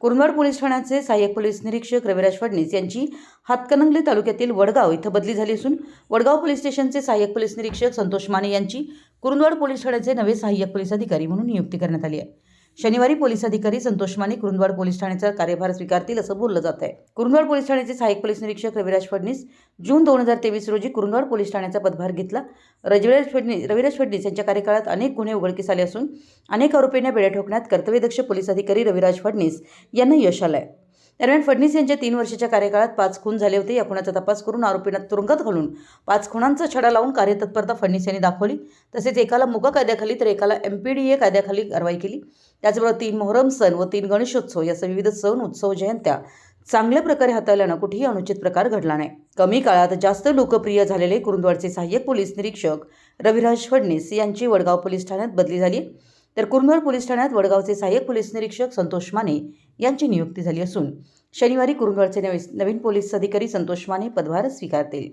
कुरनवाड police ठाण्याचे सहाय्यक police निरीक्षक रविराज फडणीस यांची हातकणंगले तालुक्यातील वडगाव इथं बदली झाली असून वडगाव पोलीस स्टेशनचे सहाय्यक पोलीस निरीक्षक संतोष माने यांची कुरुंदवाड पोलीस ठाण्याचे नवे सहाय्यक पोलीस अधिकारी म्हणून नियुक्ती करण्यात आली आहे. शनिवारी पोलीस अधिकारी संतोष माने कुरुंदवाड पोलीस ठाण्याचा कार्यभार स्वीकारतील असं बोललं जात आहे कुरुंदवाड पोलीस ठाण्याचे सहाय्यक पोलीस निरीक्षक रविराज फडणीस जून दोन हजार तेवीस रोजी कुरुंदवाड पोलीस ठाण्याचा पदभार घेतला. रविराज फडणीस रविराज फडणीस यांच्या कार्यकाळात अनेक गुन्हे उघडकीस आले असून अनेक आरोपींना बेड्या ठोकण्यात कर्तव्यदक्ष पोलीस अधिकारी रविराज फडणीस यांना यश आलं आहे दरम्यान फडणीस यांच्या तीन वर्षाच्या कार्यकाळात पाच खून झाले होते. या खुनाचा तपास करून आरोपींना तुरुंगात घालून पाच खुणांचा छडा लावून कार्यतत्परता फडणीस यांनी दाखवली. तसेच एकाला मुका कायद्याखाली तर एकाला एम पी डी ए कायद्याखाली कारवाई केली. त्याचबरोबर तीन मोहरम सण व तीन गणेशोत्सव यासह विविध सण उत्सव जयंत्या चांगल्या प्रकारे हाताळल्यानं कुठेही अनुचित प्रकार घडला नाही. कमी काळात जास्त लोकप्रिय झालेले कुरुंदवाडचे सहाय्यक पोलीस निरीक्षक रविराज फडणीस यांची वडगाव पोलीस ठाण्यात बदली झाली तर कुरनूर पोलीस ठाण्यात वडगावचे सहाय्यक पोलीस निरीक्षक संतोष माने यांची नियुक्ती झाली असून शनिवारी कुरुंदवाडचे नवीन पोलीस अधिकारी संतोष माने पदभार स्वीकारतील.